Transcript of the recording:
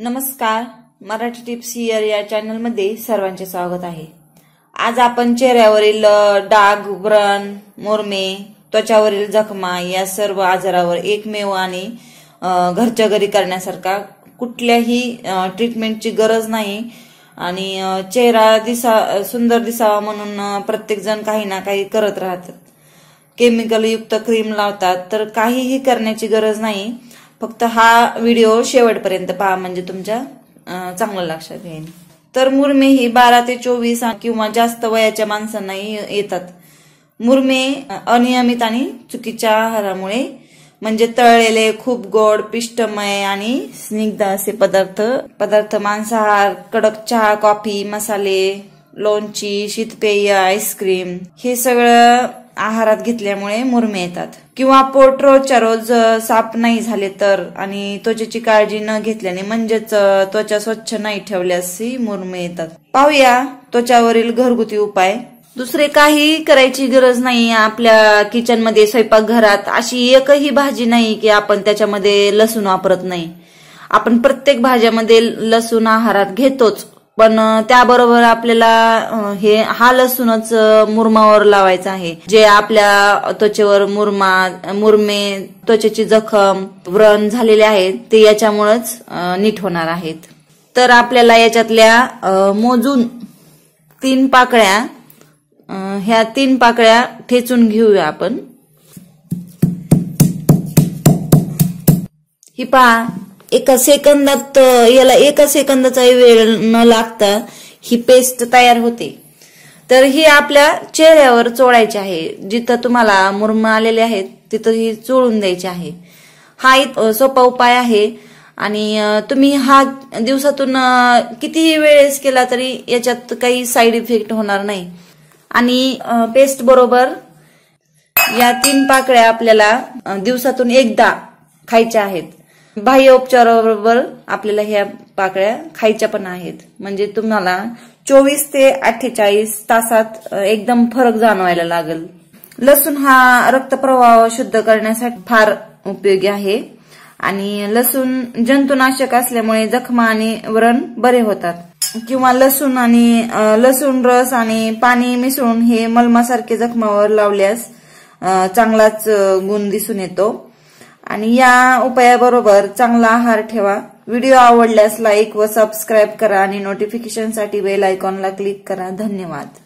नमस्कार. Marathi tips here या चॅनलमध्ये सर्वांचे स्वागत आहे. आज आपण चेहऱ्यावरील डाग व्रण मुरमे त्वचावरील जखमा या सर्व आजारावर एकमेव आणि घरच्या घरी करण्यासारखा कुठल्याही ट्रीटमेंटची गरज नाही. आणि चेहरा दिसा सुंदर दिसावा म्हणून प्रत्येकजण काही ना काही करत राहतात. केमिकल युक्त क्रीम लावतात तर काहीही करण्याची गरज नाही. फक्त हा व्हिडिओ शेवटपर्यंत पहा म्हणजे तुमच्या चांगलं लक्षात येईल. तर मुरमे ही बारा ते चोवीस किंवा जास्त वयाच्या माणसांनाही येतात. मुरमे अनियमित आणि चुकीच्या आहारामुळे म्हणजे तळलेले खूप गोड पिष्टमय आणि स्निग्ध असे पदार्थ पदार्थ मांसाहार कडक चहा कॉफी मसाले लोणची शीतपेय आईस्क्रीम हे सगळं आहारात घेतल्यामुळे मुरमे येतात किंवा पोट रोजच्या रोज साफ नाही झाले तर आणि त्वचेची काळजी न घेतल्याने म्हणजेच त्वचा स्वच्छ नाही ठेवल्यासही मुरमे येतात पाहूया त्वचावरील घरगुती उपाय. दुसरे काही करायची गरज नाही. आपल्या किचनमध्ये स्वयंपाकघरात अशी एकही भाजी नाही की आपण त्याच्यामध्ये लसूण वापरत नाही. आपण प्रत्येक भाज्यामध्ये लसूण आहारात घेतोच. पण त्याबरोबर आपल्याला हे हा लसूणच मुरमावर लावायचा आहे. जे आपल्या त्वचेवर मुरमा मुरमे त्वचेची जखम व्रण झालेले आहेत ते याच्यामुळेच नीट होणार आहेत. तर आपल्याला याच्यातल्या मोजून तीन पाकळ्या ह्या तीन पाकळ्या ठेचून घेऊया आपण. ही पहा एका सेकंदात याला एका सेकंदाचा वेळ न लागता ही पेस्ट तयार होते. तर ही आपल्या चेहऱ्यावर चोळायची आहे. जिथं तुम्हाला मुरम आलेले आहेत तिथं ही चोळून द्यायची आहे. हा एक सोपा उपाय आहे. आणि तुम्ही हा दिवसातून कितीही वेळेस केला तरी याच्यात काही साईड इफेक्ट होणार नाही. आणि पेस्ट बरोबर या तीन पाकळ्या आपल्याला दिवसातून एकदा खायच्या आहेत. बाह्य उपचाराबरोबर आपल्याला ह्या पाकळ्या खायच्या पण आहेत. म्हणजे तुम्हाला चोवीस ते अठ्ठेचाळीस तासात एकदम फरक जाणवायला लागेल. लसूण हा रक्तप्रवाह शुद्ध करण्यासाठी फार उपयोगी आहे. आणि लसूण जंतुनाशक असल्यामुळे जखमा आणि व्रण बरे होतात. किंवा लसूण आणि लसूण रस आणि पाणी मिसळून हे मलमासारखे जखमावर लावल्यास चांगलाच गुण दिसून येतो. आणि या उपायाबरोबर चांगला आहार ठेवा. व्हिडिओ आवडल्यास लाईक व सबस्क्राईब करा आणि नोटिफिकेशनसाठी बेल आयकॉनला क्लिक करा. धन्यवाद.